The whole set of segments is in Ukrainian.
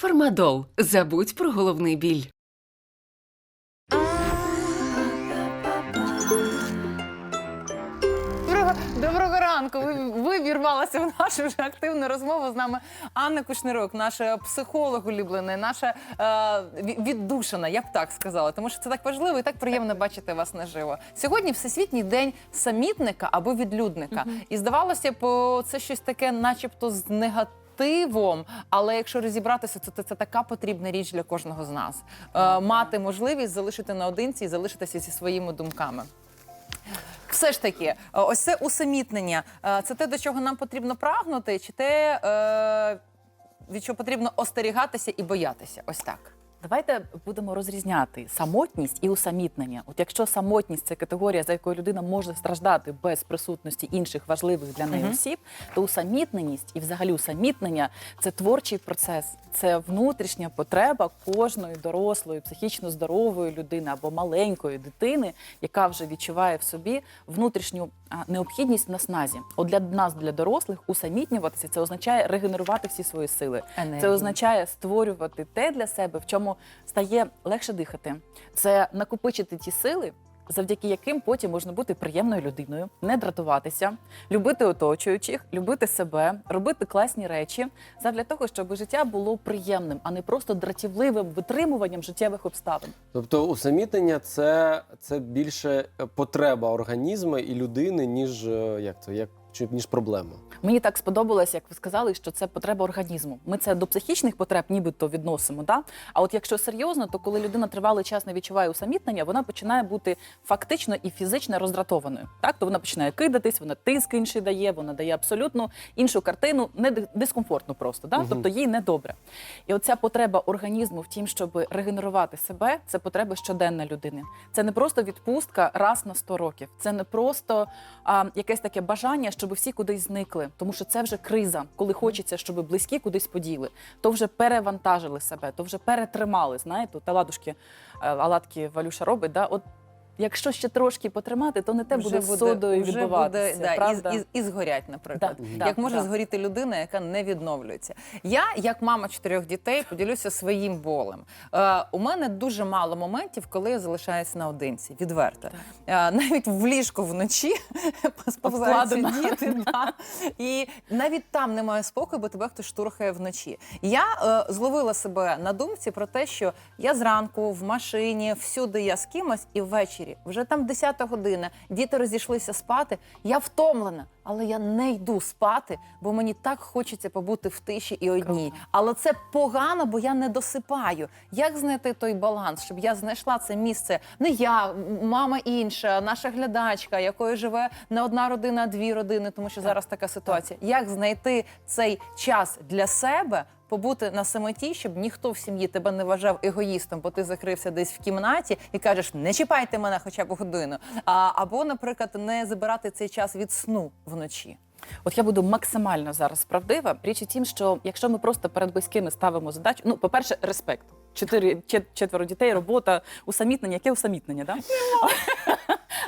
Фармадол. Забудь про головний біль. Доброго, доброго ранку. Ви, ви вірвалися в нашу вже активну розмову з нами. Анна Кушнирук, наша психолог улюблений, наша е, ві- віддушина, я б так сказала, тому що це так важливо і так приємно бачити вас наживо. Сьогодні Всесвітній день самітника або відлюдника. І здавалося б, о, це щось таке, начебто, з негативом. Але якщо розібратися, то це, це така потрібна річ для кожного з нас. Е, мати можливість залишити наодинці і залишитися зі своїми думками. Все ж таки, е, ось це усамітнення. е, Це те, до чого нам потрібно прагнути, чи те, е, від чого потрібно остерігатися і боятися? Ось так. Давайте будемо розрізняти самотність і усамітнення. От якщо самотність це категорія, за якою людина може страждати без присутності інших важливих для неї Мгм. осіб, то усамітненість і взагалі усамітнення це творчий процес, це внутрішня потреба кожної дорослої, психічно здорової людини або маленької дитини, яка вже відчуває в собі внутрішню а, необхідність в насназі. От для нас, для дорослих, усамітнюватися це означає регенерувати всі свої сили. Це означає створювати те для себе, в чому стає легше дихати. Це накопичити ті сили, завдяки яким потім можна бути приємною людиною, не дратуватися, любити оточуючих, любити себе, робити класні речі, задля того, щоб життя було приємним, а не просто дратівливим витримуванням життєвих обставин. Тобто усамітнення це, це більше потреба організму і людини, ніж е, як це, як чи ніж проблема. Мені так сподобалось, як ви сказали, що це потреба організму. Ми це до психічних потреб нібито відносимо. Да? А от якщо серйозно, то коли людина тривалий час не відчуває усамітнення, вона починає бути фактично і фізично роздратованою. Так, то вона починає кидатись, вона тиск інший дає, вона дає абсолютно іншу картину, не дискомфортно просто. Да? Мгм. Тобто їй недобре. І оця потреба організму в тім, щоб регенерувати себе, це потреба щоденна людини. Це не просто відпустка раз на 100 років. Це не просто а, якесь таке бажання, щоб всі кудись зникли, тому що це вже криза, коли хочеться, щоб близькі кудись поділи. То вже перевантажили себе, то вже перетримали. Знаєте, та ладушки, е, аладки Валюша робить. Да? От якщо ще трошки потримати, то не те буде з содою вже відбуватися. буде, да, правда? і, і, і згорять, наприклад. Да, як да, може да. згоріти людина, яка не відновлюється. Я, як мама чотирьох дітей, поділюся своїм болем. Е, у мене дуже мало моментів, коли я залишаюся наодинці, відверто. Е, навіть в ліжку вночі сповзаються діти. Да. І навіть там немає спокою, бо тебе хтось штурхає вночі. Я е, зловила себе на думці про те, що я зранку в машині, всюди я з кимось, і ввечері, вже там 10 година, діти розійшлися спати. Я втомлена, але я не йду спати, бо мені так хочеться побути в тиші і одній. Але це погано, бо я не досипаю. Як знайти той баланс, щоб я знайшла це місце? Не я, мама інша, наша глядачка, якою живе не одна родина, а дві родини, тому що зараз така ситуація. Як знайти цей час для себе? Побути на самоті, щоб ніхто в сім'ї тебе не вважав егоїстом, бо ти закрився десь в кімнаті і кажеш, не чіпайте мене хоча б годину. А, або, наприклад, не забирати цей час від сну вночі. От я буду максимально зараз правдива. Річ у тім, що якщо ми просто перед близькими ставимо задачу, ну, по-перше, респект. Чотири четверо дітей, робота, усамітнення. Яке усамітнення, да?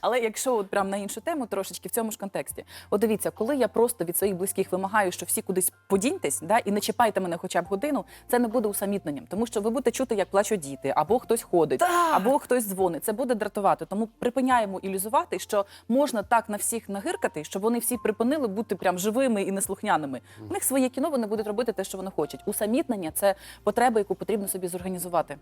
Але якщо от прям на іншу тему, трошечки в цьому ж контексті, от дивіться, коли я просто від своїх близьких вимагаю, що всі кудись подіньтесь, да, і не чіпайте мене хоча б годину, це не буде усамітненням, тому що ви будете чути, як плачуть діти, або хтось ходить, Так! або хтось дзвонить. Це буде дратувати. Тому припиняємо ілюзувати, що можна так на всіх нагиркати, щоб вони всі припинили бути прям живими і неслухняними. У них своє кіно вони будуть робити те, що вони хочуть. Усамітнення це потреба, яку потрібно собі зорганізувати.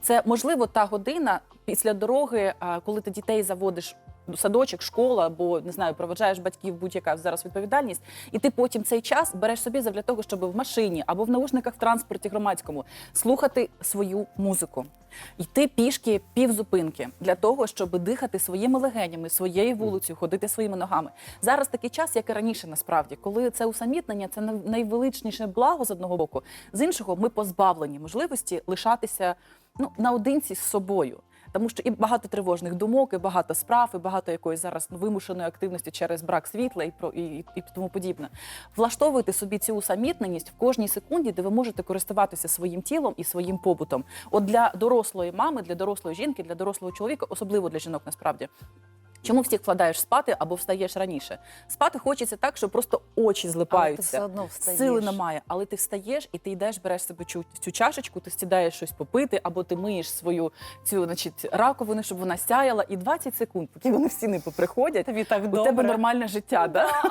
Це можливо та година після дороги, коли ти дітей заводиш. Садочок, школа, або не знаю, проведжаєш батьків будь-яка зараз відповідальність, і ти потім цей час береш собі для того, щоб в машині або в наушниках в транспорті громадському слухати свою музику, йти пішки півзупинки для того, щоб дихати своїми легенями, своєю вулицею, ходити своїми ногами. Зараз такий час, як і раніше, насправді, коли це усамітнення, це най- найвеличніше благо з одного боку. З іншого, ми позбавлені можливості лишатися ну наодинці з собою. Тому що і багато тривожних думок, і багато справ, і багато якоїсь зараз вимушеної активності через брак світла і про і, і, і тому подібне. Влаштовуйте собі цю усамітненість в кожній секунді, де ви можете користуватися своїм тілом і своїм побутом. От для дорослої мами, для дорослої жінки, для дорослого чоловіка, особливо для жінок, насправді. Чому всіх вкладаєш спати або встаєш раніше? Спати хочеться так, що просто очі Але ти все одно встаєш. Сили немає, але ти встаєш і ти йдеш, береш себе цю, цю чашечку, ти сідаєш щось попити, або ти миєш свою цю значить, раковину, щоб вона сяяла, і 20 секунд, поки вони всі не поприходять, Тобі так у добре. тебе нормальне життя. Да?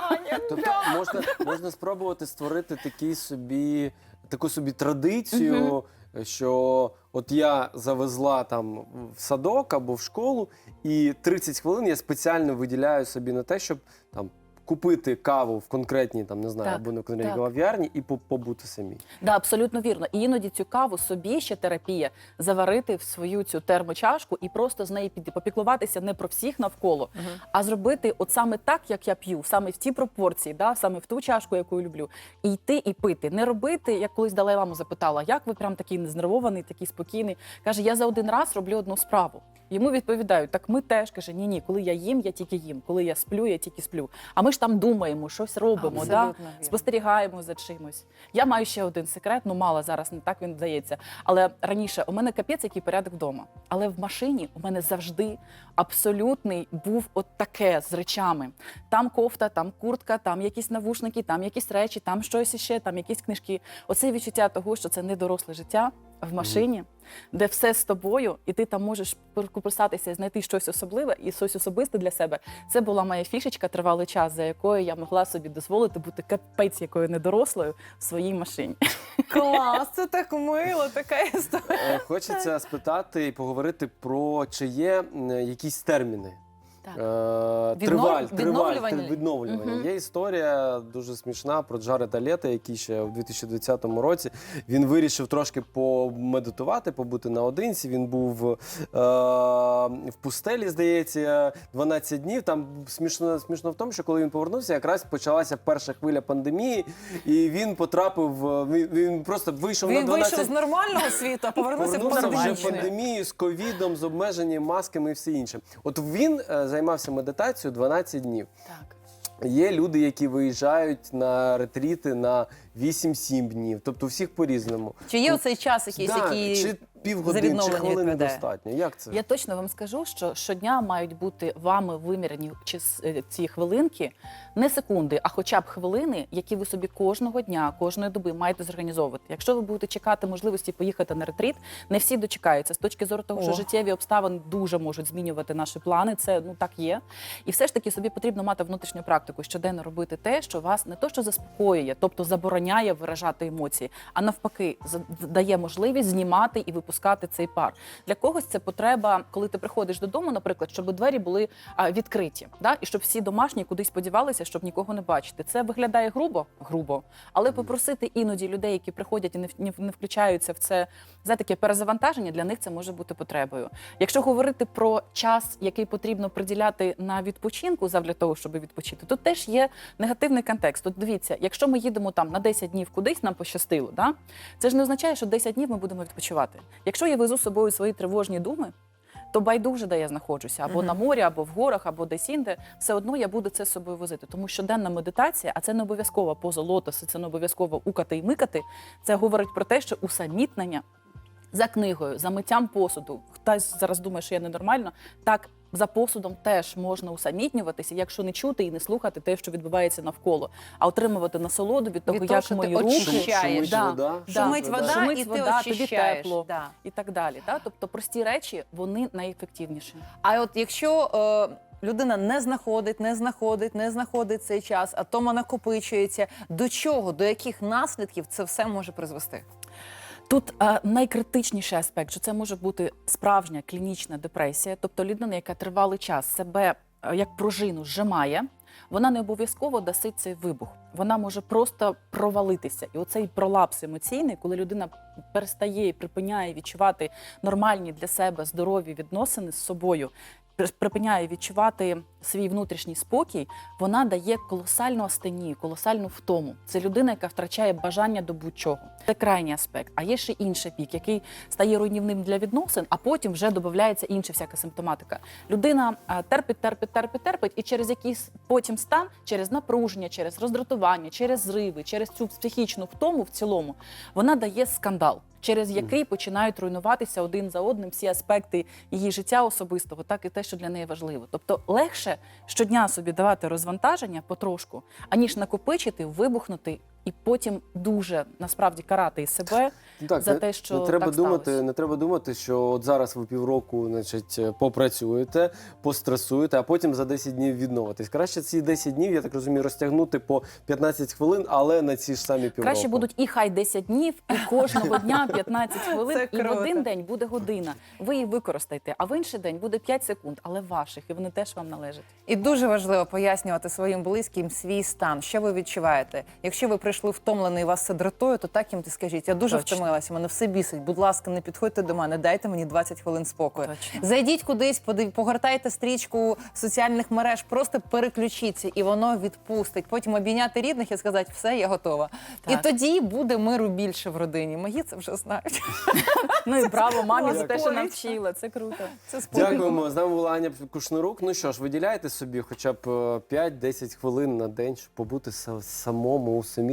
Тобто можна, можна спробувати створити такий собі, таку собі традицію, що от я завезла там в садок або в школу, і 30 хвилин я спеціально виділяю собі на те, щоб там. Купити каву в конкретній там не знаю, Так, або на конкретній так. кав'ярні і по- побути самі. Да, абсолютно вірно. І іноді цю каву собі ще терапія заварити в свою цю термочашку і просто з неї піти попіклуватися не про всіх навколо, а зробити от саме так, як я п'ю, саме в ті пропорції, да, саме в ту чашку, яку я люблю, і йти і пити. Не робити, як колись Далай-Ламу запитала, як ви прям такий незнервований, такий спокійний. Каже, я за один раз роблю одну справу. Йому відповідають, так ми теж каже, ні, ні, коли я їм, я тільки їм, коли я сплю, я тільки сплю. А ми ж там думаємо, щось робимо, да? Спостерігаємо за чимось. Я маю ще один секрет, ну мало зараз, не так він здається. Але раніше у мене капець, який порядок вдома. Але в машині у мене завжди абсолютний був от таке з речами. Там кофта, там куртка, там якісь навушники, там якісь речі, там щось іще, там якісь книжки. Оце відчуття того, що це не доросле життя в машині, де все з тобою, і ти там можеш прикуписатися і знайти щось особливе і щось особисте для себе. Це була моя фішечка тривалий час, за якою я могла собі дозволити бути капець якою недорослою в своїй машині. Клас, це так мило, така історія. Е, Хочеться спитати і поговорити про чи є м, якісь терміни. Е, Триваль, відновлювання? триваль, відновлювання. Є історія дуже смішна про Джареда Лета, який ще в 2020 році він вирішив трошки помедитувати, побути наодинці. Він був е, в пустелі, здається, 12 днів. Там смішно, смішно в тому, що коли він повернувся, якраз почалася перша хвиля пандемії, і він потрапив. Він, він просто вийшов на Він 12 вийшов з нормального світу, а повернувся в Повернувся вже пандемії з ковідом, з обмеженням масками і все інше. От він е, займався медитацією 12 днів. Так. Є люди, які виїжджають на ретріти на 8-7 днів, тобто всіх по-різному. Чи є оцей час якийсь, Да, який чи півгодини, чи хвилини відповідає? достатньо? Як це? Я точно вам скажу, що щодня мають бути вами вимірені е, ці хвилинки, не секунди, а хоча б хвилини, які ви собі кожного дня, кожної доби маєте зорганізовувати. Якщо ви будете чекати можливості поїхати на ретріт, не всі дочекаються. З точки зору того, що О. життєві обставини дуже можуть змінювати наші плани. Це ну так є. І все ж таки собі потрібно мати внутрішню практику, щоденно робити те, що вас не то, що заспокоює, тобто забороняє виражати емоції, а навпаки, дає можливість знімати і випускати цей пар. Для когось це потреба, коли ти приходиш додому, наприклад, щоб двері були відкриті, да? і щоб всі домашні кудись подівалися, щоб нікого не бачити. Це виглядає грубо, грубо, але попросити іноді людей, які приходять і не, не, не включаються в це за таке перезавантаження, для них це може бути потребою. Якщо говорити про час, який потрібно приділяти на відпочинку, завдяки того, щоб відпочити, то теж є негативний контекст. От дивіться, якщо ми їдемо там на 10 днів кудись, нам пощастило, да? це ж не означає, що 10 днів ми будемо відпочивати. Якщо я везу з собою свої тривожні думи, то байдуже, де я знаходжуся, або на морі, або в горах, або десь інде, все одно я буду це з собою возити. Тому що денна медитація, а це не обов'язково поза лотоси, це не обов'язково укати і микати. Це говорить про те, що усамітнення за книгою, за миттям посуду. Хтось зараз думає, що я ненормально. Так, за посудом теж можна усамітнюватися, якщо не чути і не слухати те, що відбувається навколо, а отримувати насолоду від того, Від як ти мої руки очищаєш. Да, вода, да. Шумить вода, Шумить і ти вода, тобі тепло. Да. і так далі. Да? Тобто прості речі вони найефективніші. А от якщо е, людина не знаходить, не знаходить, не знаходить цей час, а тома накопичується, до чого, до яких наслідків це все може призвести? Тут е, найкритичніший аспект, що це може бути справжня клінічна депресія, тобто людина, яка тривалий час себе е, як пружину зжимає. Вона не обов'язково дасить цей вибух. Вона може просто провалитися. І оцей пролапс емоційний, коли людина перестає і припиняє відчувати нормальні для себе здорові відносини з собою, припиняє відчувати свій внутрішній спокій, вона дає колосальну астенію, колосальну втому. Це людина, яка втрачає бажання до будь-чого. Це крайній аспект. А є ще інший пік, який стає руйнівним для відносин, а потім вже додається інша всяка симптоматика. Людина терпить, терпить, терпить, терпить, і через якийсь потім стан, через напруження, через роздратування, через зриви, через цю психічну втому в цілому, вона дає скандал. Через який починають руйнуватися один за одним всі аспекти її життя особистого, так і те, що для неї важливо. Тобто легше щодня собі давати розвантаження потрошку, аніж накопичити, вибухнути і потім дуже насправді карати і себе Так, за не, те, що не треба так думати, сталося. не треба думати, що от зараз ви півроку, значить, попрацюєте, постресуєте, а потім за 10 днів відновитись. Краще ці 10 днів, я так розумію, розтягнути по 15 хвилин, але на ці ж самі півроку. Краще будуть і хай 10 днів, і кожного дня 15 хвилин, Це і в круто. один день буде година. Ви її використаєте, а в інший день буде 5 секунд, але ваших, і вони теж вам належать. І дуже важливо пояснювати своїм близьким свій стан, що ви відчуваєте. Якщо ви прийшли втомлений і вас це дратує, то так їм ти скажіть. Я дуже Точно. втомилася, мене все бісить. Будь ласка, не підходьте до мене, дайте мені 20 хвилин спокою. Точно. Зайдіть кудись, подив- погортайте стрічку соціальних мереж, просто переключіться, і воно відпустить. Потім обійняти рідних і сказати, все, я готова. І тоді буде миру більше в родині. Мої це вже знають. Ну і браво мамі за те, що навчила. Це круто. Це. Дякуємо. З нами була Аня Кушнерук. Ну що ж, виділяйте собі хоча б е, 5-10 хвилин на день, щоб побути са- самому,